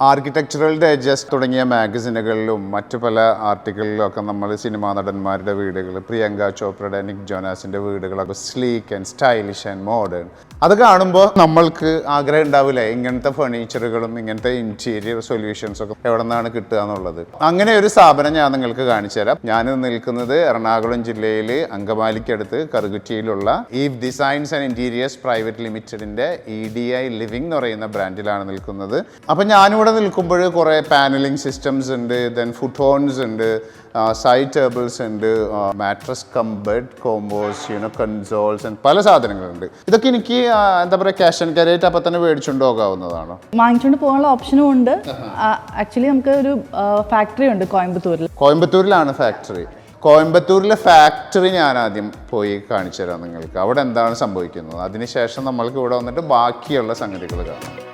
Architectural digest തുടങ്ങിയ മാഗസിനുകളിലും മറ്റു പല ആർട്ടിക്കിളിലും ഒക്കെ നമ്മൾ സിനിമാ നടന്മാരുടെ വീടുകൾ പ്രിയങ്ക ചോപ്രയുടെ നിക് ജോനാസിന്റെ വീടുകളൊക്കെ sleek and stylish and modern അത് കാണുമ്പോൾ നമ്മൾക്ക് ആഗ്രഹം ഉണ്ടാവില്ല? ഇങ്ങനത്തെ ഫർണിച്ചറുകളും ഇങ്ങനത്തെ ഇന്റീരിയർ സൊല്യൂഷൻസ് ഒക്കെ എവിടെ നിന്നാണ് കിട്ടുക എന്നുള്ളത്. അങ്ങനെ ഒരു സ്ഥാപനം ഞാൻ നിങ്ങൾക്ക് കാണിച്ചു തരാം. ഞാൻ നിൽക്കുന്നത് എറണാകുളം ജില്ലയിൽ അങ്കമാലിക്കടുത്ത് കറുകുറ്റിയിലുള്ള ഈ ഡിസൈൻസ് ആൻഡ് ഇന്റീരിയേഴ്സ് പ്രൈവറ്റ് ലിമിറ്റഡിന്റെ ഇ ഡി ഐ ലിവിംഗ് എന്ന് പറയുന്ന ബ്രാൻഡിലാണ് നിൽക്കുന്നത്. അപ്പം ഞാനിവിടെ നിൽക്കുമ്പോൾ കുറേ പാനലിംഗ് സിസ്റ്റംസ് ഉണ്ട് ദെൻ ഫുട്ടോൺസ് ഉണ്ട് സൈഡ് ടേബിൾസ് ഉണ്ട് mattress cupboard combos you know consoles പല സാധനങ്ങളുണ്ട്. ഇതൊക്കെ എനിക്ക് എന്താ പറയുക ക്യാഷ് ആൻഡ് കരേറ്റ് അപ്പം തന്നെ മേടിച്ചുകൊണ്ട് പോകാവുന്നതാണോ. വാങ്ങിച്ചുകൊണ്ട് പോകാനുള്ള ഓപ്ഷനും ഉണ്ട്. ആക്ച്വലി നമുക്ക് ഒരു ഫാക്ടറി ഉണ്ട് കോയമ്പത്തൂരിൽ കോയമ്പത്തൂരിലാണ് ഫാക്ടറി കോയമ്പത്തൂരിലെ ഫാക്ടറി ഞാൻ ആദ്യം പോയി കാണിച്ചു തരാം നിങ്ങൾക്ക്. അവിടെ എന്താണ് സംഭവിക്കുന്നത്? അതിനുശേഷം നമ്മൾക്ക് ഇവിടെ വന്നിട്ട് ബാക്കിയുള്ള സംഗതികൾ കാണാം.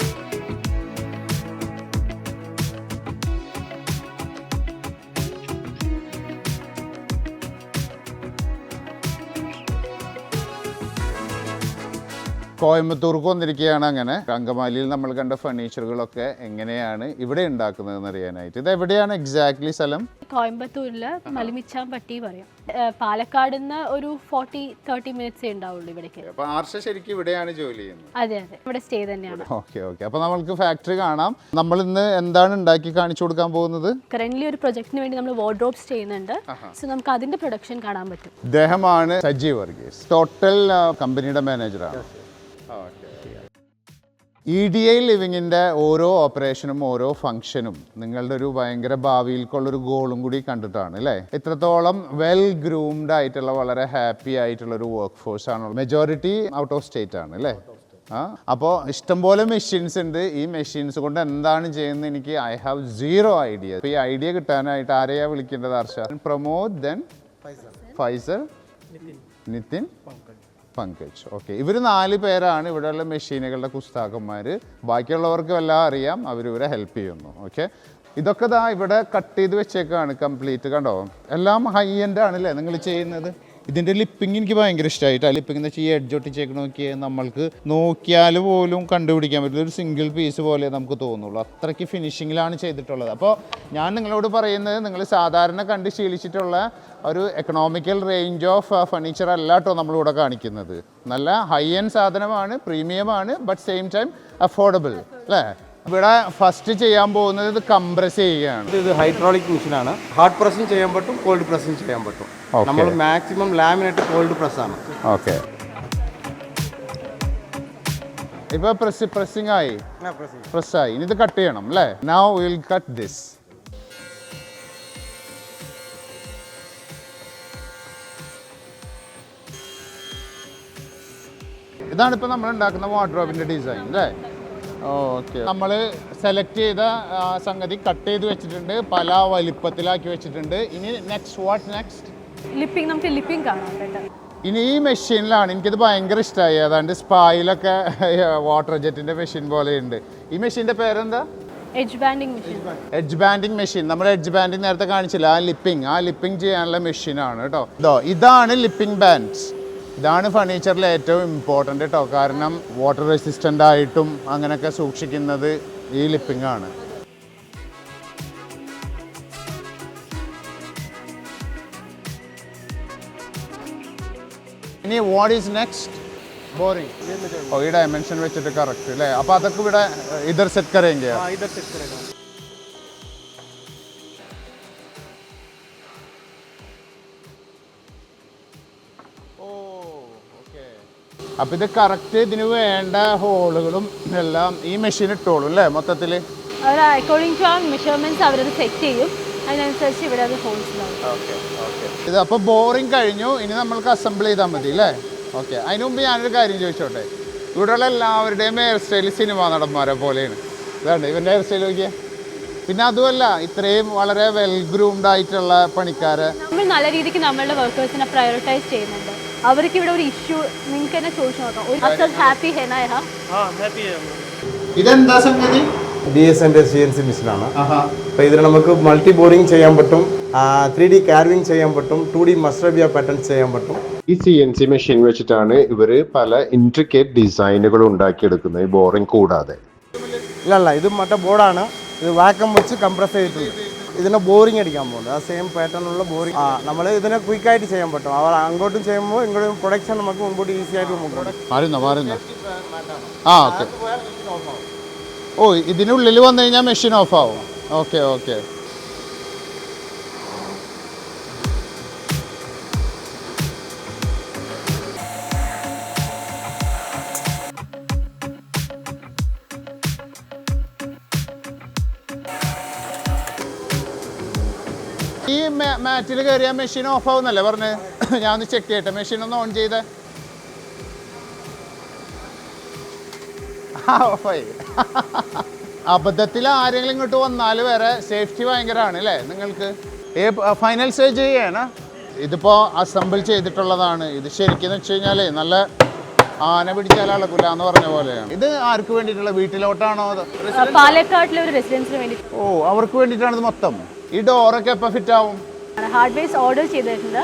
കോയമ്പത്തൂർക്ക് വന്നിരിക്കുകയാണ് അങ്ങനെ. അങ്കമാലിയിൽ നമ്മൾ കണ്ട ഫർണിച്ചറുകളൊക്കെ എങ്ങനെയാണ് ഇവിടെ ഉണ്ടാക്കുന്നതെന്ന് അറിയാനായിട്ട് ഇത് എവിടെയാണ് എക്സാക്ട്ലി സ്ഥലം? കോയമ്പത്തൂരിൽ മലിമിച്ചാമ്പട്ടി പറയാം. പാലക്കാട് നിന്ന് ഒരു ഫോർട്ടി തേർട്ടി മിനിറ്റ്സ് ഉണ്ടാവുള്ളൂ ഇവിടേക്ക്. അപ്പൊ ആർഷ ശരിക്കും ഇവിടെയാണ് ജോലി ചെയ്യുന്നത്? അതെ അതെ. ഇവിടെ സ്റ്റേ തന്നെയാണ്. Okay okay. അപ്പൊ നമ്മൾക്ക് ഫാക്ടറി കാണാം. നമ്മൾ ഇന്ന് എന്താണ് ഉണ്ടാക്കി കാണിച്ചു കൊടുക്കാൻ പോകുന്നത്? കറന്റ് ഒരു പ്രൊജക്ടിന് വേണ്ടി നമ്മൾ വാർഡ്രോബ്സ് ചെയ്യുന്നുണ്ട്. സോ നമുക്ക് അതിന്റെ പ്രൊഡക്ഷൻ കാണാൻ പറ്റും. ഇദ്ദേഹമാണ് സജീവ് വർഗീസ്. ടോട്ടൽ കമ്പനിയുടെ മാനേജറാണ് ഇ ഡി ഐ ലിവിങ്ങിന്റെ ഓരോ ഓപ്പറേഷനും ഓരോ ഫംഗ്ഷനും നിങ്ങളുടെ ഒരു ഭയങ്കര ഭാവിയിൽക്കുള്ളൊരു ഗോളും കൂടി കണ്ടിട്ടാണ് അല്ലേ ഇത്രത്തോളം വെൽ ഗ്രൂംഡ് ആയിട്ടുള്ള വളരെ ഹാപ്പി ആയിട്ടുള്ള ഒരു വർക്ക് ഫോഴ്സ് ആണുള്ളത് മെജോറിറ്റി ഔട്ട് ഓഫ് സ്റ്റേറ്റ് ആണ് അല്ലേ ആ അപ്പോൾ ഇഷ്ടംപോലെ മെഷീൻസ് ഉണ്ട്. ഈ മെഷീൻസ് കൊണ്ട് എന്താണ് ചെയ്യുന്നത്? എനിക്ക് ഐ ഹാവ് സീറോ ഐഡിയ അപ്പോൾ ഈ ഐഡിയ കിട്ടാനായിട്ട് ആരെയാ വിളിക്കേണ്ടത് Harsha? Pramod then Pfizer Nithin. Pankaj okay ഇവർ നാല് പേരാണ് ഇവിടെയുള്ള മെഷീനുകളുടെ കുസ്താക്കന്മാർ ബാക്കിയുള്ളവർക്ക് എല്ലാം അറിയാം അവർ ഇവരെ ഹെൽപ്പ് ചെയ്യുന്നു. ഓക്കെ ഇതൊക്കെ ദാ ഇവിടെ കട്ട് ചെയ്ത് വെച്ചേക്കാണ് കംപ്ലീറ്റ് കണ്ടോ? എല്ലാം ഹൈ എൻഡ് ആണല്ലേ നിങ്ങൾ ചെയ്യുന്നത്? ഇതിന്റെ ലിപ്പിംഗ് എനിക്ക് ഭയങ്കര ഇഷ്ടമായിട്ട് ആ ലിപ്പിംഗ് വെച്ചാൽ ഈ എഡ്ജ് ഒട്ടിച്ചേക്ക് നോക്കിയാൽ നമ്മൾക്ക് നോക്കിയാൽ പോലും കണ്ടുപിടിക്കാൻ പറ്റില്ല. ഒരു സിംഗിൾ പീസ് പോലെ നമുക്ക് തോന്നുള്ളൂ. അത്രയ്ക്ക് ഫിനിഷിങ്ങിലാണ് ചെയ്തിട്ടുള്ളത്. അപ്പോൾ ഞാൻ നിങ്ങളോട് പറയുന്നത് നിങ്ങൾ സാധാരണ കണ്ട് ശീലിച്ചിട്ടുള്ള ഒരു എക്കണോമിക്കൽ റേഞ്ച് ഓഫ് ഫർണിച്ചർ അല്ല കേട്ടോ നമ്മളിവിടെ കാണിക്കുന്നത്. നല്ല ഹൈ എൻഡ് സാധനമാണ് പ്രീമിയമാണ് ബട്ട് സെയിം ടൈം അഫോർഡബിൾ അല്ലേ? ഇവിടെ ഫസ്റ്റ് ചെയ്യാൻ പോകുന്നത് ഇത് കംപ്രസ് ചെയ്യുകയാണ്. ഇത് ഹൈഡ്രോളിക് മെഷീനാണ് ഹാർഡ് പ്രസ്സും ചെയ്യാൻ പറ്റും കോൾഡ് പ്രസ്സും ചെയ്യാൻ പറ്റും. നമ്മൾ മാക്സിമം ലാമിനേറ്റ് കോൾഡ് പ്രസ് ആണ്. ഓക്കെ ഇപ്പൊ പ്രസ് പ്രസ്സിംഗ് ആയി. പ്രസ് ആയി. ഇനി ഇത് കട്ട് ചെയ്യണം അല്ലേ? നൗ വിൽ കട്ട് ദിസ് ഇതാണ് ഇപ്പൊ നമ്മൾ ഉണ്ടാക്കുന്ന വാർഡ്രോബിന്റെ ഡിസൈൻ അല്ലേ? നമ്മൾ സെലക്ട് ചെയ്ത സംഗതി കട്ട് ചെയ്ത് വെച്ചിട്ടുണ്ട്. പല വലിപ്പത്തിലാക്കി വെച്ചിട്ടുണ്ട്. ഇനി നെക്സ്റ്റ് വാട്ട് നെക്സ്റ്റ് ലിപ്പിംഗ് നമുക്ക് ലിപ്പിംഗ് കാണാം കേട്ടോ. ഇനി ഈ മെഷീനിലാണ്. എനിക്കിത് ഭയങ്കര ഇഷ്ടമായി ഏതാണ്ട് സ്പായിലൊക്കെ വാട്ടർ ജെറ്റിന്റെ മെഷീൻ പോലെ ഉണ്ട്. ഈ മെഷീന്റെ പേരെന്താ? Edge banding machine edge banding machine നമ്മൾ എഡ്ജ് ബാൻഡിങ് നേരത്തെ കാണിച്ചില്ല? ആ ലിപ്പിംഗ് ആ ലിപ്പിംഗ് ചെയ്യാനുള്ള മെഷീനാണ് കേട്ടോ. ഇതോ ഇതാണ് ലിപ്പിംഗ് ബാൻഡ്സ് ഇതാണ് ഫർണിച്ചറിലെ ഏറ്റവും ഇമ്പോർട്ടന്റ് കേട്ടോ കാരണം വാട്ടർ റെസിസ്റ്റന്റ് ആയിട്ടും അങ്ങനെയൊക്കെ സൂക്ഷിക്കുന്നത് ഈ ലിപ്പിംഗ് ആണ്. ഇനി വാട്ട് ഈസ് നെക്സ്റ്റ് ബോറിംഗ് ഓ ഈ ഡയമെൻഷൻ വെച്ചിട്ട് കറക്റ്റ് അല്ലേ അപ്പോൾ അതൊക്കെ ഇവിടെ ഇതർ സെറ്റ് കറേങ്കയാ അപ്പം ഇത് കറക്റ്റ് ഇതിന് വേണ്ട ഹോളുകളും എല്ലാം ഈ മെഷീൻ ഇട്ടോളും അല്ലേ മൊത്തത്തിൽ അക്കോർഡിംഗ് ടു മെഷർമെന്റ്സ് അവരത് സെറ്റ് ചെയ്യും. അതിനനുസരിച്ച് ഇവിടെ അത് ഹോൾസ് ഇത് അപ്പോൾ ബോറിംഗ് കഴിഞ്ഞു. ഇനി നമ്മൾക്ക് അസംബിൾ ചെയ്താൽ മതി അല്ലേ? ഓക്കെ അതിനു മുമ്പ് ഞാനൊരു കാര്യം ചോദിച്ചോട്ടെ? ഇവിടെയുള്ള എല്ലാവരുടെയും ഹെയർ സ്റ്റൈൽ സിനിമ നടന്മാരെ പോലെയാണ്. ഇതാണ് ഇവന്റെ ഹെയർ സ്റ്റൈൽ നോക്കിയാൽ പിന്നെ അതുമല്ല ഇത്രയും വളരെ വെൽ ഗ്രൂംഡ് ആയിട്ടുള്ള പണിക്കാരെ നമ്മൾ നല്ല രീതിക്ക് നമ്മളുടെ വർക്കേഴ്സിനെ പ്രയോറിറ്റൈസ് ചെയ്യുന്നുണ്ട്. അവർക്ക് ഇവിടെ ഒരു ഇഷ്യൂ നിങ്ങൾക്ക് തന്നെ ചോദിച്ചു നോക്കാം. ഒരു അസൽ ഹാപ്പി ഹെനായ ഇതെന്താ സംഗതി? ഡി എസ് എന്റെ സി എൻ സി മിഷനാണ് അപ്പോൾ ഇതിൽ നമുക്ക് മൾട്ടി ബോറിംഗ് ചെയ്യാൻ പറ്റും ത്രീ ഡി കാർവിംഗ് ചെയ്യാൻ പറ്റും ടു ഡി മസ്റ്റർബിയ പാറ്റേൺസ് ചെയ്യാൻ പറ്റും. ഈ സി എൻ സി മെഷീൻ വെച്ചിട്ടാണ് ഇവർ പല ഇൻട്രിക്കേറ്റ് ഡിസൈനുകൾ ഉണ്ടാക്കിയെടുക്കുന്നത് ഈ ബോറിംഗ് കൂടാതെ. ഇല്ല അല്ല ഇത് മറ്റേ ബോർഡാണ് ഇത് വാക്കം വെച്ച് കംപ്രസ് ചെയ്തിട്ടുണ്ട്. ഇതിനെ ബോറിംഗ് അടിക്കാൻ പോകുന്നത്. ആ സെയിം പാറ്റേണുള്ള ബോറിംഗ് ആ നമ്മൾ ഇതിനെ ക്വിക്കായിട്ട് ചെയ്യാൻ പറ്റും. അവർ അങ്ങോട്ടും ചെയ്യുമ്പോൾ ഇങ്ങോട്ടും പ്രൊഡക്ഷൻ നമുക്ക് മുമ്പോട്ട് ഈസി ആയിട്ട് മുമ്പോട്ട് ആ ഓക്കെ ഓ ഇതിനുള്ളിൽ വന്നു കഴിഞ്ഞാൽ മെഷീൻ ഓഫ് ആവും. ഓക്കെ ഓക്കെ മാറ്റിൽ കയറിയാൽ മെഷീൻ ഓഫ് ആവുന്നല്ലേ പറഞ്ഞ്? ഞാൻ ഒന്ന് ചെക്ക് ചെയ്യട്ടെ. മെഷീൻ ഒന്ന് ഓൺ ചെയ്തേ. ഓഫായി അബദ്ധത്തിൽ ആരെങ്കിലും ഇങ്ങോട്ട് വന്നാൽ വരെ സേഫ്റ്റി ഭയങ്കരമാണ് അല്ലേ നിങ്ങൾക്ക്? ഏ ഫൈനൽ സ്റ്റേജ് ചെയ്യാണ്. ഇതിപ്പോൾ അസംബിൾ ചെയ്തിട്ടുള്ളതാണ്. ഇത് ശരിക്കും വെച്ച് കഴിഞ്ഞാൽ നല്ല ആന പിടിച്ചാൽ അളക്കില്ല എന്ന് പറഞ്ഞ പോലെയാണ്. ഇത് ആർക്ക് വേണ്ടിയിട്ടുള്ള? വീട്ടിലോട്ടാണോ പാലക്കാട്ടിലെ ഒരു റെസിഡൻസിന് വേണ്ടി. ഓ അവർക്ക് വേണ്ടിയിട്ടാണ് ഇത് മൊത്തം. ഈ ഡോറൊക്കെ എപ്പോൾ ഫിറ്റ് ആവും? ഹാർഡ്വെയർസ് ഓർഡർ ചെയ്തിട്ടുണ്ട്.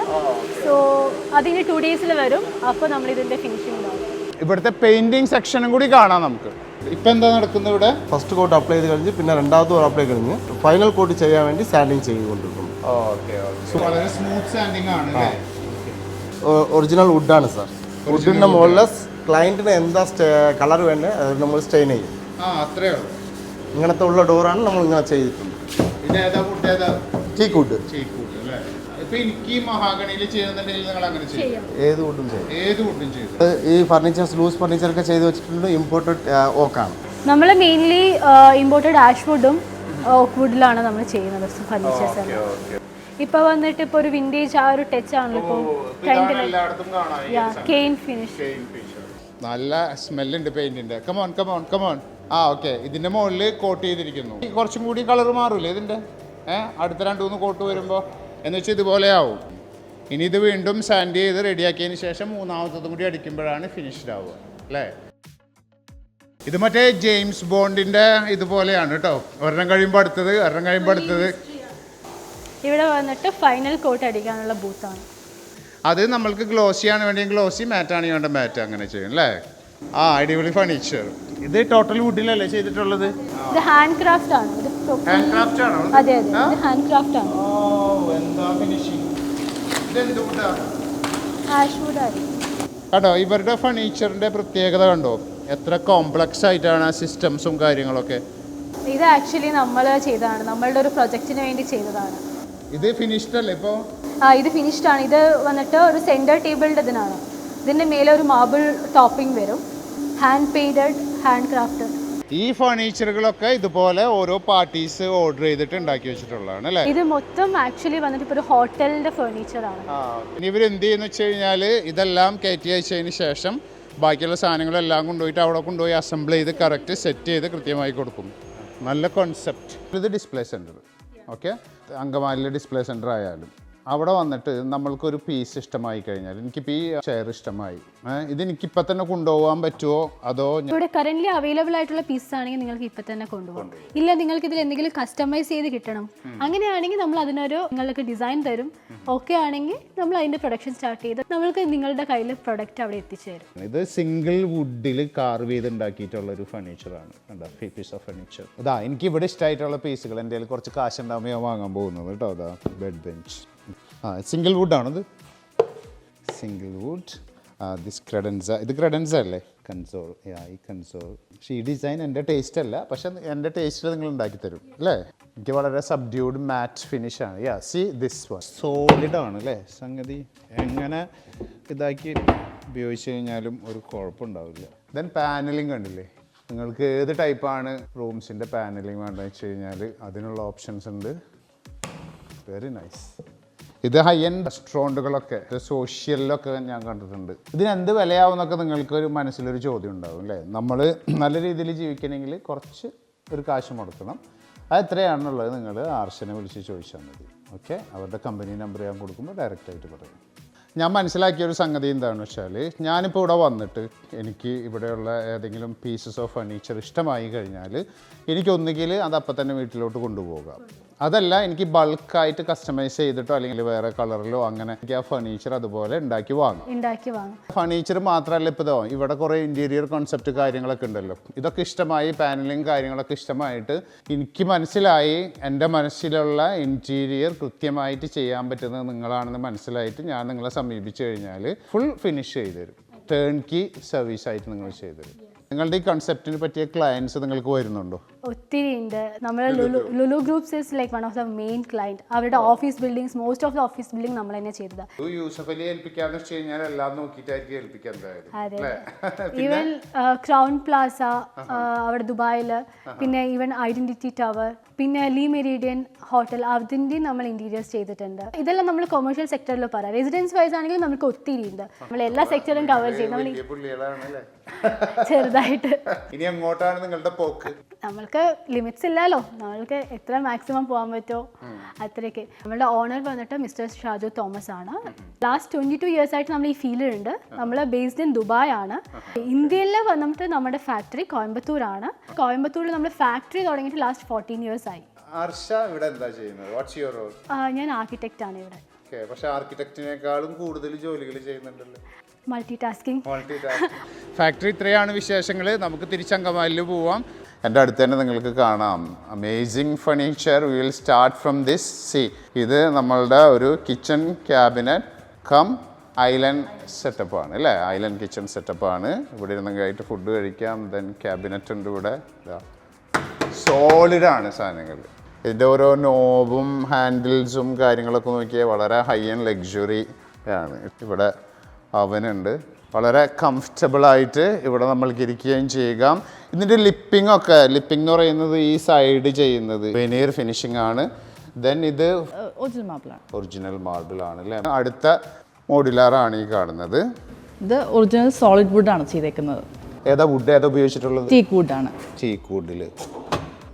സോ അതിന് ടു ഡേയ്സിൽ വരും. അപ്പോൾ നമ്മൾ ഇതിന്റെ ഫിനിഷിംഗ് ഉണ്ടാവും ഇവിടുത്തെ പെയിന്റിങ് സെക്ഷനും കൂടി കാണാം നമുക്ക്. ഇപ്പൊ എന്താ നടക്കുന്നത് ഇവിടെ? ഫസ്റ്റ് കോട്ട് അപ്ലൈ ചെയ്ത് കഴിഞ്ഞ് പിന്നെ രണ്ടാമത്തെ കോട്ട് അപ്ലൈ കഴിഞ്ഞ് ഫൈനൽ കോട്ട് ചെയ്യാൻ വേണ്ടി സാൻഡിങ് ചെയ്തുകൊണ്ടിരിക്കുന്നു. ഓക്കെ ഓക്കെ വളരെ സ്മൂത്ത് സാൻഡിങ് ആണ് ഒറിജിനൽ വുഡാണ് സാർ വുഡിന്റെ മുകളിൽ ക്ലയന്റിന് എന്താ കളർ വേണ്ടത് അത് നമ്മൾ സ്റ്റെയിൻ ചെയ്യും. ആ അത്രേ ഉള്ളൂ. ഇങ്ങനത്തെ ഉള്ള ഡോറാണ് നമ്മൾ ഇങ്ങനെ ചെയ്തിട്ടുണ്ട് ഇത് ഏതാ? ഏതാ ടീക്ക് വുഡ് അല്ലേ ഇപ്പൊ എനിക്ക് ഈ മഹാഗണിയിൽ ചെയ്യുന്നുണ്ടെങ്കിൽ നിങ്ങൾ അങ്ങനെ ചെയ്യും. ഏത് വുഡും ചെയ്യും. ഏത് ഫുഡും ചെയ്യും ഈ ഫർണിച്ചേഴ്സ് ലൂസ് ഫർണിച്ചറൊക്കെ ചെയ്ത് വെച്ചിട്ടുണ്ട് ഇമ്പോർട്ടഡ് ഓക്കാണ് നമ്മൾ മെയിൻലി ഇമ്പോർട്ടഡ് ആഷ് വുഡും ഓക്ക് വുഡിലാണ് നമ്മൾ ചെയ്യുന്നത് ഫർണിച്ചേഴ്സ് എല്ലാം. ഇപ്പോൾ വന്നിട്ട് ഇപ്പൊ ഒരു വിന്റേജ് ആ ഒരു ടച്ച് ആണല്ലോ ഇപ്പോൾ ട്രെൻഡിൽ കെയിൻ ഫിനിഷ് നല്ല സ്മെല്ലുണ്ട് പെയിന്റിന്റെ come on come on come on ആ ഓക്കെ ഇതിന്റെ മുകളിൽ കോട്ട് ചെയ്തിരിക്കുന്നു. കുറച്ചും കൂടി കളർ മാറൂലേ ഇതിന്റെ? ഏഹ് അടുത്ത രണ്ട് മൂന്ന് കോട്ട് വരുമ്പോൾ എന്ന് വെച്ചാൽ ഇതുപോലെ ആവും. ഇനി ഇത് വീണ്ടും സാൻഡ് ചെയ്ത് റെഡിയാക്കിയതിന് ശേഷം മൂന്നാമത്തതും കൂടി അടിക്കുമ്പോഴാണ് ഫിനിഷ്ഡ് ആവുക. അല്ലേ? ഇത് മറ്റേ ജെയിംസ് ബോണ്ടിന്റെ ഇതുപോലെയാണ് കേട്ടോ. ഒരെണ്ണം കഴിയുമ്പോൾ അടുത്തത് ഒരെണ്ണം കഴിയുമ്പോൾ അടുത്തത്. ഇവിടെ വന്നിട്ട് ഫൈനൽ കോട്ട് അടിക്കാനുള്ള ബൂത്താണ് അത് നമ്മൾക്ക് ഗ്ലോസി ആണ് വേണ്ടി ഗ്ലോസി മാറ്റ് ആണ് വേണ്ട മാറ്റ് അങ്ങനെ ചെയ്യും അല്ലേ? ആ അടിപൊളി ഫർണിച്ചർ ഇത് ടോട്ടൽ വുഡിലല്ലേ ചെയ്തിട്ടുള്ളത്? ഇത് ഹാൻഡ് ക്രാഫ്റ്റ് ആണ്. ഇത് ഹാൻഡ് ക്രാഫ്റ്റ് ആണോ? അതെ അതെ. ഇത് ഹാൻഡ് ക്രാഫ്റ്റ് ആണ്. ഓ എന്താ ഫിനിഷിംഗ് കണ്ടോ കേട്ടോ ഇവരുടെ ഫർണിച്ചറിന്റെ പ്രത്യേകത കണ്ടോ? എത്ര കോംപ്ലക്സ് ആയിട്ടാണ് ആ സിസ്റ്റംസും കാര്യങ്ങളൊക്കെ. ഇത് ആക്ച്വലി നമ്മൾ ചെയ്തതാണ്. നമ്മളുടെ ഒരു പ്രൊജക്റ്റിന് വേണ്ടി ചെയ്തതാണ്. ഇത് ഫിനിഷ്ഡ് അല്ലേ ഇപ്പോൾ ആ ഇത് ഫിനിഷ്ഡ് ആണ്. ഇത് വന്നിട്ട് ഒരു സെന്റർ ടേബിളിന്റെ ഇതിനാണ്. ഇതിന്റെ മേലെ ഒരു മാർബിൾ ടോപ്പിംഗ് വരും. ഹാൻഡ് പെയ്ഡഡ് ഹാൻഡ് ക്രാഫ്റ്റഡ് ഈ ഫർണിച്ചറുകളൊക്കെ ഇതുപോലെ ഓരോ പാർട്ടീസ് ഓർഡർ ചെയ്തിട്ട് ഉണ്ടാക്കി വെച്ചിട്ടുള്ളതാണ് അല്ലേ? ഇത് മൊത്തം ആക്ച്വലി വന്നിട്ട് ഇപ്പോൾ ഒരു ഹോട്ടലിന്റെ ഫർണിച്ചറാണ് ഇനി ഇവർ എന്ത് ചെയ്യുന്ന വെച്ച് കഴിഞ്ഞാൽ ഇതെല്ലാം കയറ്റി അയച്ചതിന് ശേഷം ബാക്കിയുള്ള സാധനങ്ങളെല്ലാം കൊണ്ടുപോയിട്ട് അവിടെ കൊണ്ടുപോയി അസംബിൾ ചെയ്ത് കറക്റ്റ് സെറ്റ് ചെയ്ത് കൃത്യമായി കൊടുക്കും. നല്ല കോൺസെപ്റ്റ് ഇത് ഡിസ്പ്ലേ സെന്റർ ഓക്കെ അങ്കമാലിലെ ഡിസ്പ്ലേ സെന്റർ ആയാലും. അവിടെ വന്നിട്ട് നമ്മൾക്കൊരു പീസ് ഇഷ്ടമായി കഴിഞ്ഞാൽ എനിക്കിപ്പോൾ ഈ ചെയർ ഇഷ്ടമായി. ഇത് എനിക്ക് എനിക്കിപ്പോൾ തന്നെ കൊണ്ടുപോകാൻ പറ്റുമോ അതോ ഇവിടെ കറന്റ് അവൈലബിൾ ആയിട്ടുള്ള പീസ് ആണെങ്കിൽ നിങ്ങൾക്ക് ഇപ്പം തന്നെ കൊണ്ടുപോകാം ഇല്ല നിങ്ങൾക്ക് ഇതിൽ എന്തെങ്കിലും കസ്റ്റമൈസ് ചെയ്ത് കിട്ടണം. അങ്ങനെയാണെങ്കിൽ നമ്മൾ അതിനൊരു നിങ്ങൾക്ക് ഡിസൈൻ തരും. ഓക്കെ ആണെങ്കിൽ നമ്മൾ അതിന്റെ പ്രൊഡക്ഷൻ സ്റ്റാർട്ട് ചെയ്ത് നമ്മൾക്ക് നിങ്ങളുടെ കയ്യിൽ പ്രൊഡക്റ്റ് അവിടെ എത്തിച്ചു തരും. ഇത് സിംഗിൾ വുഡിൽ കാർവ് ചെയ്ത് ഉണ്ടാക്കിയിട്ടുള്ള ഒരു ഫർണിച്ചറാണ് പീസ് ഓഫ് ഫർണിച്ചർ ഇതാ എനിക്ക് ഇവിടെ ഇഷ്ടമായിട്ടുള്ള പീസുകൾ എന്റെ കുറച്ച് കാശ് ഉണ്ടാകുമ്പോൾ ഞാൻ വാങ്ങാൻ പോകുന്നത്. കേട്ടോ അതാ ബെഡ് ബെഞ്ച് ആ സിംഗിൾ വുഡാണത് സിംഗിൾ വുഡ് ദിസ് ക്രെഡൻസ ഇത് ക്രെഡൻസ അല്ലേ? കൺസോൾ ഈ കൺസോൾ പക്ഷേ ഈ ഡിസൈൻ എന്റെ ടേസ്റ്റ് അല്ല. പക്ഷെ എന്റെ ടേസ്റ്റിൽ നിങ്ങൾ ഉണ്ടാക്കി തരും അല്ലേ? എനിക്ക് വളരെ സബ്ഡ്യൂഡ് മാറ്റ് ഫിനിഷ് ആണ്. Yeah see this one solid ആണ് അല്ലേ? സംഗതി എങ്ങനെ ഇതാക്കി ഉപയോഗിച്ച് കഴിഞ്ഞാലും ഒരു കുഴപ്പമുണ്ടാവില്ല. ദെൻ പാനലിംഗ് കണ്ടില്ലേ? നിങ്ങൾക്ക് ഏത് ടൈപ്പാണ് റൂംസിന്റെ പാനലിംഗ് വേണ്ടതെന്ന് വെച്ച് കഴിഞ്ഞാൽ അതിനുള്ള ഓപ്ഷൻസ് ഉണ്ട്. വെരി നൈസ് ഇത് ഹൈ എൻഡ് റെസ്റ്റോറന്റുകളൊക്കെ സോഷ്യലിലൊക്കെ ഞാൻ കണ്ടിട്ടുണ്ട്. ഇതിന് എന്ത് വിലയാവുന്നൊക്കെ നിങ്ങൾക്ക് ഒരു മനസ്സിലൊരു ചോദ്യം ഉണ്ടാവും അല്ലേ? നമ്മൾ നല്ല രീതിയിൽ ജീവിക്കണമെങ്കിൽ കുറച്ച് ഒരു കാശ് മുടക്കണം. അത് എത്രയാണെന്നുള്ളത് നിങ്ങൾ ആർഷനെ വിളിച്ച് ചോദിച്ചാൽ മതി. ഓക്കെ അവരുടെ കമ്പനി നമ്പർ ഞാൻ കൊടുക്കുമ്പോൾ ഡയറക്റ്റായിട്ട് പറയും. ഞാൻ മനസ്സിലാക്കിയ ഒരു സംഗതി എന്താണെന്ന് വെച്ചാൽ ഞാനിപ്പോൾ ഇവിടെ വന്നിട്ട് എനിക്ക് ഇവിടെയുള്ള ഏതെങ്കിലും പീസസ് ഓഫ് ഫർണിച്ചർ ഇഷ്ടമായി കഴിഞ്ഞാൽ എനിക്കൊന്നുകിൽ അത് അപ്പം തന്നെ വീട്ടിലോട്ട് കൊണ്ടുപോകാം. അതല്ല എനിക്ക് ബൾക്കായിട്ട് കസ്റ്റമൈസ് ചെയ്തിട്ടോ അല്ലെങ്കിൽ വേറെ കളറിലോ അങ്ങനെ എനിക്ക് ആ ഫർണിച്ചർ അതുപോലെ ഉണ്ടാക്കി വാങ്ങും. ഉണ്ടാക്കി വാങ്ങും. ഫർണിച്ചർ മാത്രമല്ല ഇപ്പോൾ ഇതോ ഇവിടെ കുറേ ഇന്റീരിയർ കോൺസെപ്റ്റ് കാര്യങ്ങളൊക്കെ ഉണ്ടല്ലോ. ഇതൊക്കെ ഇഷ്ടമായി പാനലിങ് കാര്യങ്ങളൊക്കെ ഇഷ്ടമായിട്ട് എനിക്ക് മനസ്സിലായി. എന്റെ മനസ്സിലുള്ള ഇന്റീരിയർ കൃത്യമായിട്ട് ചെയ്യാൻ പറ്റുന്നത് നിങ്ങളാണെന്ന് മനസ്സിലായിട്ട് ഞാൻ നിങ്ങളെ സമീപിച്ചു കഴിഞ്ഞാൽ ഫുൾ ഫിനിഷ് ചെയ്തു തരും ടേൺ കീ സർവീസ് ആയിട്ട് നിങ്ങൾ ചെയ്തു തരും നിങ്ങളുടെ ഈ കൺസെപ്റ്റിന് പറ്റിയ ക്ലയൻസ് നിങ്ങൾക്ക് വരുന്നുണ്ടോ? ഒത്തിരി ഉണ്ട്. നമ്മൾ Lulu Lulu groups is like one of the main client അവരുടെ office buildings most of the office building നമ്മൾ തന്നെ ചെയ്തതാണ് യൂസഫ് അലി ഏൽപ്പിക്കാന്ന് വെച്ച് കഴിഞ്ഞാൽ എല്ലാം നോക്കിയിട്ടായിരിക്കും ഏൽപ്പിക്കാൻ അതെ ഈവൻ ക്രൗൺ പ്ലാസ അവിടെ ദുബായിൽ പിന്നെ ഈവൻ ഐഡന്റിറ്റി ടവർ പിന്നെ ലീ മെരീഡിയൻ ഹോട്ടൽ അതിന്റെയും നമ്മൾ ഇന്റീരിയേഴ്സ് ചെയ്തിട്ടുണ്ട്. ഇതെല്ലാം നമ്മൾ കൊമേഴ്ഷ്യൽ സെക്ടറിൽ പറയാം. റെസിഡൻസ് വൈസ് ആണെങ്കിലും നമുക്ക് ഒത്തിരി ഉണ്ട്. നമ്മൾ എല്ലാ സെക്ടറും കവർ ചെയ്യും. നമ്മൾ ചെറുതായിട്ട്. ഇനി അങ്ങോട്ടാണ് നിങ്ങളുടെ പോക്ക്. നമ്മൾക്ക് ലിമിറ്റ്സ് ഇല്ലല്ലോ. നമ്മൾക്ക് എത്ര മാക്സിമം പോകാൻ പറ്റുമോ? അത്രയ്ക്ക്. നമ്മളുടെ ഓണർ വന്നിട്ട് മിസ്റ്റർ ഷാജു തോമസ് ആണ്. ലാസ്റ്റ് ട്വന്റി ടു ഇയേഴ്സ് ആയിട്ട് നമ്മൾ ഈ ഫീൽഡിലുണ്ട് നമ്മൾ ബേസ്ഡ് ഇൻ ദുബായ് ആണ്. ഇന്ത്യയിൽ വന്നിട്ട് നമ്മുടെ ഫാക്ടറി കോയമ്പത്തൂർ ആണ്. കോയമ്പത്തൂരിൽ നമ്മൾ ഫാക്ടറി തുടങ്ങിയിട്ട് ലാസ്റ്റ് ഫോർട്ടീൻ ഇയേഴ്സ് ആയി. ഹർഷ ഇവിടെ എന്താ ചെയ്യുന്നത്? വാട്ട്സ് യുവർ റോൾ ഞാൻ ആർക്കിടെക്റ്റ് ആണ് ഇവിടെ. പക്ഷെ ആർക്കിടെക്റ്റിനേക്കാളും കൂടുതൽ ജോലികൾ ചെയ്യുന്നുണ്ടല്ലോ? മൾട്ടി ടാസ്കിങ് ഫാക്ടറി ഇത്രയാണ് വിശേഷങ്ങൾ നമുക്ക് തിരിച്ചങ്കമാലിൽ പോവാം. എന്റെ അടുത്ത് തന്നെ നിങ്ങൾക്ക് കാണാം. Amazing furniture will start from this see ഇത് നമ്മളുടെ ഒരു കിച്ചൺ ക്യാബിനറ്റ് കം ഐലൻഡ് സെറ്റപ്പാണ് അല്ലേ? ഐലൻഡ് കിച്ചൺ സെറ്റപ്പാണ് ഇവിടെ ഇരുന്നെങ്കിലായിട്ട് ഫുഡ് കഴിക്കാം ദെൻ ക്യാബിനറ്റ് ഉണ്ട് ഇവിടെ. സോളിഡാണ് സാധനങ്ങൾ. ഇതിന്റെ ഓരോ നോബും ഹാൻഡിൽസും കാര്യങ്ങളൊക്കെ നോക്കിയാൽ വളരെ ഹൈ ആൻഡ് ലക്ഷറി ആണ്. ഇവിടെ അവനുണ്ട് വളരെ കംഫർട്ടബിളായിട്ട് ഇവിടെ നമ്മൾക്ക് ഇരിക്കുകയും ചെയ്യുക. ഇതിന്റെ ലിപ്പിംഗ് ഒക്കെ ലിപ്പിംഗ് എന്ന് പറയുന്നത് ഈ സൈഡ് ചെയ്യുന്നത്. വെനീർ ഫിനിഷിംഗ് ആണ്. ദെൻ ഇത് ഒറിജിനൽ ഒറിജിനൽ മാർബിൾ ആണ്. അല്ലേ അടുത്ത മോഡുലാറാണ് ഈ കാണുന്നത്. ഇത് ഒറിജിനൽ സോളിഡ് വുഡ് ആണ് ചെയ്തേക്കുന്നത്. ഏതാ വുഡ് ഏതാ ഉപയോഗിച്ചിട്ടുള്ളത്? ടീക്ക് ആണ്. ടീക്ക് വുഡിൽ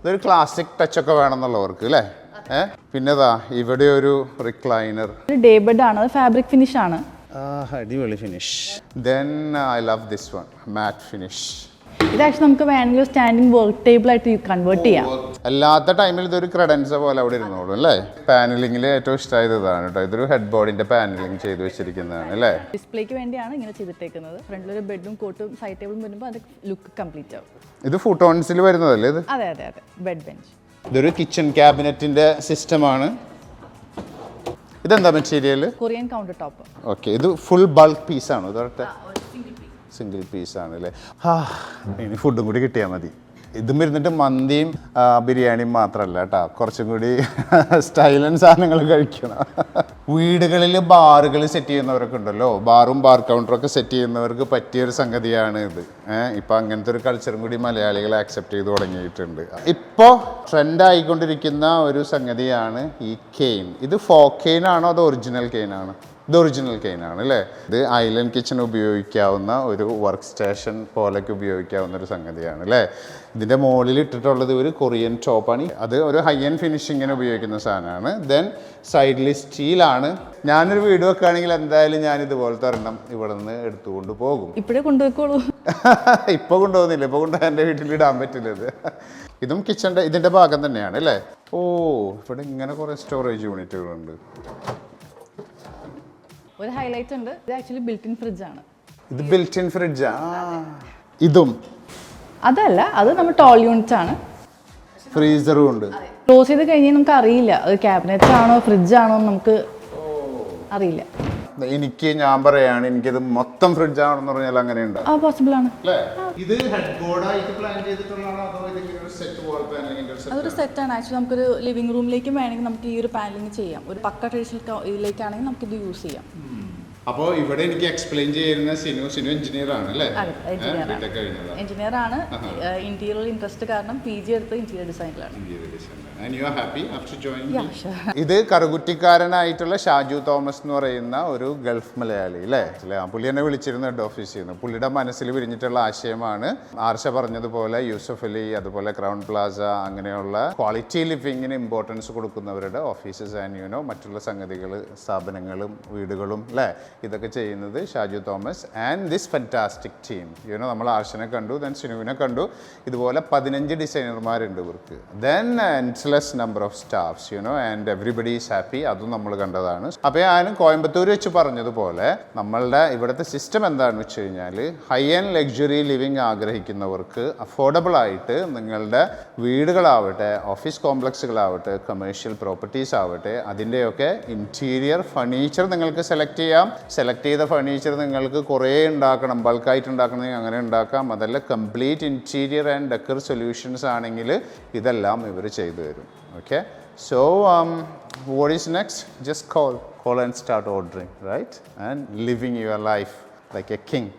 ഇതൊരു ക്ലാസിക് ടച്ച് ഒക്കെ വേണമെന്നുള്ളവർക്ക് അല്ലേ പിന്നെ പിന്നെതാ ഇവിടെ ഒരു റിക്ലൈനർ ഡേ ബെഡ് ആണ്. ഫാബ്രിക് ഫിനിഷ് ആണ്. അടിപൊളി finish then I love this one matte finish ഇത് ആക്ച്വലി നമുക്ക് വേണമെങ്കിൽ സ്റ്റാൻഡിങ് വർക്ക് ടേബിൾ ആയിട്ട് കൺവേർട്ട് ചെയ്യാം. അല്ലാത്ത ടൈമിൽ ഇതൊരു ക്രെഡൻസ പോലെ അവിടെ ഇരുന്നോളൂ അല്ലേ? പാനലിംഗിൽ ഏറ്റവും ഇഷ്ടമായത് ഇതാണ് കേട്ടോ. ഇതൊരു ഹെഡ് ബോർഡിന്റെ പാനലിംഗ് ചെയ്ത് വെച്ചിരിക്കുന്നതാണ് അല്ലേ? ഡിസ്പ്ലേക്ക് വേണ്ടിയാണ് ഇങ്ങനെ ചെയ്തിട്ടേക്കുന്നത്. ഫ്രണ്ടിലൊരു ബെഡും കോട്ടും സൈഡ് ടേബിളും വരുമ്പോൾ അത് ലുക്ക് കംപ്ലീറ്റ് ആവും. ഇത് ഫുട്ടോൺസിൽ വരുന്നതല്ലേ ഇത്? അതെ അതെ അതെ. ബെഡ് ബെഞ്ച് ഇതൊരു കിച്ചൺ ക്യാബിനറ്റിന്റെ സിസ്റ്റമാണ് ഇതെന്താ material Corian counter top okay ഇത് ഫുൾ ബൾക്ക് പീസാണ് ഇതൊക്കെ സിംഗിൾ പീസാണ് അല്ലേ ആ ഇനി ഫുഡും കൂടി കിട്ടിയാൽ മതി. ഇതും ഇരുന്നിട്ട് മന്തിയും ബിരിയാണിയും മാത്രമല്ല കേട്ടോ. കുറച്ചും കൂടി സ്റ്റൈലൻ സാധനങ്ങൾ കഴിക്കണം. വീടുകളിൽ ബാറുകൾ സെറ്റ് ചെയ്യുന്നവരൊക്കെ ഉണ്ടല്ലോ. ബാറും ബാർ കൗണ്ടറും ഒക്കെ സെറ്റ് ചെയ്യുന്നവർക്ക് പറ്റിയൊരു സംഗതിയാണ് ഇത്. ഇപ്പം അങ്ങനത്തെ ഒരു കൾച്ചറും കൂടി മലയാളികൾ ആക്സെപ്റ്റ് ചെയ്ത് തുടങ്ങിയിട്ടുണ്ട്. ഇപ്പോൾ ട്രെൻഡ് ആയിക്കൊണ്ടിരിക്കുന്ന ഒരു സംഗതിയാണ് ഈ കെയിൻ ഇത് ഫോ കെയിൻ ആണോ അതോ ഒറിജിനൽ കെയിൻ ആണോ? ഇത് ഒറിജിനൽ കെയിൻ ആണ് അല്ലേ? ഇത് ഐലൻഡ് കിച്ചൺ ഉപയോഗിക്കാവുന്ന ഒരു വർക്ക് സ്റ്റേഷൻ പോലൊക്കെ ഉപയോഗിക്കാവുന്ന ഒരു സംഗതിയാണ് അല്ലേ? ഇതിന്റെ മുകളിൽ ഇട്ടിട്ടുള്ളത് ഒരു കൊറിയൻ ടോപ്പാണ് അത് ഒരു ഹൈ എൻഡ് ഫിനിഷിങ്ങിന് ഉപയോഗിക്കുന്ന സാധനമാണ്. ദെൻ സൈഡിൽ സ്റ്റീലാണ് ഞാനൊരു വീട് വെക്കുകയാണെങ്കിൽ എന്തായാലും ഞാൻ ഇതുപോലത്തെ ഒരെണ്ണം ഇവിടെ നിന്ന് എടുത്തുകൊണ്ട് പോകും. ഇപ്പോഴേ കൊണ്ടുപോയിക്കോളൂ. ഇപ്പോൾ കൊണ്ടുപോകുന്നില്ല. ഇപ്പോൾ കൊണ്ടുപോകാൻ എന്റെ വീട്ടിൽ ഇടാൻ പറ്റില്ല ഇത്. ഇതും കിച്ചന്റെ ഇതിന്റെ ഭാഗം തന്നെയാണ് അല്ലേ? ഓ ഇവിടെ ഇങ്ങനെ കുറേ സ്റ്റോറേജ് യൂണിറ്റുകളുണ്ട് ഒരു ഹൈലൈറ്റ് ഉണ്ട്. ഇത് ആക്ച്വലി ബിൽറ്റ് ഇൻ ഫ്രിഡ്ജ് ആണ്. ഇത് ബിൽറ്റ് ഇൻ ഫ്രിഡ്ജാ ഇതും? അതല്ല അത് നമ്മൾ ടോൾ യൂണിറ്റ് ആണ്. ഫ്രീസറും ഉണ്ട്. ക്ലോസ് ചെയ്ത് കഴിഞ്ഞാൽ നമുക്ക് അറിയില്ല. അത് ക്യാബിനറ്റ് ആണോ ഫ്രിഡ്ജ് ആണോ നമുക്ക് അറിയില്ല. എനിക്ക് ഞാൻ പറയാണ് എനിക്കിത് മൊത്തം ഫ്രിഡ്ജ് ആണെന്ന് പറഞ്ഞാൽ അങ്ങനെ ഉണ്ട് ആ പോസിബിൾ ആണ്. ഇത് ഹെഡ് ബോർഡായിട്ട് പ്ലാൻ ചെയ്തിട്ടുള്ളതാണോ അതോ ഇതിങ്ങനെ ഒരു സെറ്റ് വാൾ പാനലിംഗിന്റെ ഒരു അതൊരു സെറ്റാണ് ആക്ച്വലി നമുക്കൊരു ലിവിംഗ് റൂമിലേക്കും വേണമെങ്കിൽ നമുക്ക് ഈ ഒരു പാനലിംഗ് ചെയ്യാം. ഒരു പക്ക ട്രഡീഷണൽ ഇതിലേക്കാണെങ്കിൽ ഇത് യൂസ് ചെയ്യാം. അപ്പോൾ ഇവിടെ എനിക്ക് എക്സ്പ്ലെയിൻ ചെയ്യുന്ന സിനു സിനു എഞ്ചിനീയർ ആണ് അല്ലേ. എഞ്ചിനീയർ ആണ്. ഇന്റീരിയർ ഇൻട്രസ്റ്റ് കാരണം പി ജി എടുത്ത് interior ഡിസൈനിലാണ് interior you are happy after joining Yeah, me? sure. ഇത് കറുകുറ്റിക്കാരനായിട്ടുള്ള ഷാജു തോമസ് എന്ന് പറയുന്ന ഒരു ഗൾഫ് മലയാളി അല്ലേ അല്ലേ ആ പുള്ളി എന്നെ വിളിച്ചിരുന്നു ഹെഡ് ഓഫീസിൽ നിന്ന്. പുള്ളിയുടെ മനസ്സിൽ വിരിഞ്ഞിട്ടുള്ള ആശയമാണ് ആർഷ പറഞ്ഞതുപോലെ യൂസഫ് അലി അതുപോലെ ക്രൗൺ പ്ലാസ അങ്ങനെയുള്ള ക്വാളിറ്റി ലിവിങ്ങിന് ഇമ്പോർട്ടൻസ് കൊടുക്കുന്നവരുടെ ഓഫീസസ് ആൻഡ് യൂനോ മറ്റുള്ള സംഗതികൾ സ്ഥാപനങ്ങളും വീടുകളും അല്ലേ ഇതൊക്കെ ചെയ്യുന്നത് Shaju Thomas and this fantastic team you know നമ്മൾ ആർഷനെ കണ്ടു ദെൻ സിനുവിനെ കണ്ടു. ഇതുപോലെ പതിനഞ്ച് ഡിസൈനർമാരുണ്ട് ഇവർക്ക്. Then endless number of staffs you know and everybody is happy അതും നമ്മൾ കണ്ടതാണ്. അപ്പോൾ ഞാൻ കോയമ്പത്തൂർ വെച്ച് പറഞ്ഞതുപോലെ നമ്മളുടെ ഇവിടുത്തെ സിസ്റ്റം എന്താണെന്ന് വെച്ച് കഴിഞ്ഞാൽ ഹൈ ആൻഡ് ലക്ഷറി ലിവിങ് ആഗ്രഹിക്കുന്നവർക്ക് അഫോർഡബിൾ ആയിട്ട് നിങ്ങളുടെ വീടുകളാവട്ടെ ഓഫീസ് കോംപ്ലക്സുകളാവട്ടെ കമേഴ്ഷ്യൽ പ്രോപ്പർട്ടീസ് ആവട്ടെ അതിന്റെയൊക്കെ ഇന്റീരിയർ ഫർണിച്ചർ നിങ്ങൾക്ക് സെലക്ട് ചെയ്യാം. സെലക്ട് ചെയ്ത ഫർണിച്ചർ നിങ്ങൾക്ക് കുറേ ഉണ്ടാക്കണം. ബൾക്കായിട്ട് ഉണ്ടാക്കണമെങ്കിൽ അങ്ങനെ ഉണ്ടാക്കാം. അതല്ല complete interior and decor solutions ആണെങ്കിൽ ഇതെല്ലാം ഇവർ ചെയ്തു തരും. okay? So um, what is next? Just call call and start ordering right? And living your life like a king.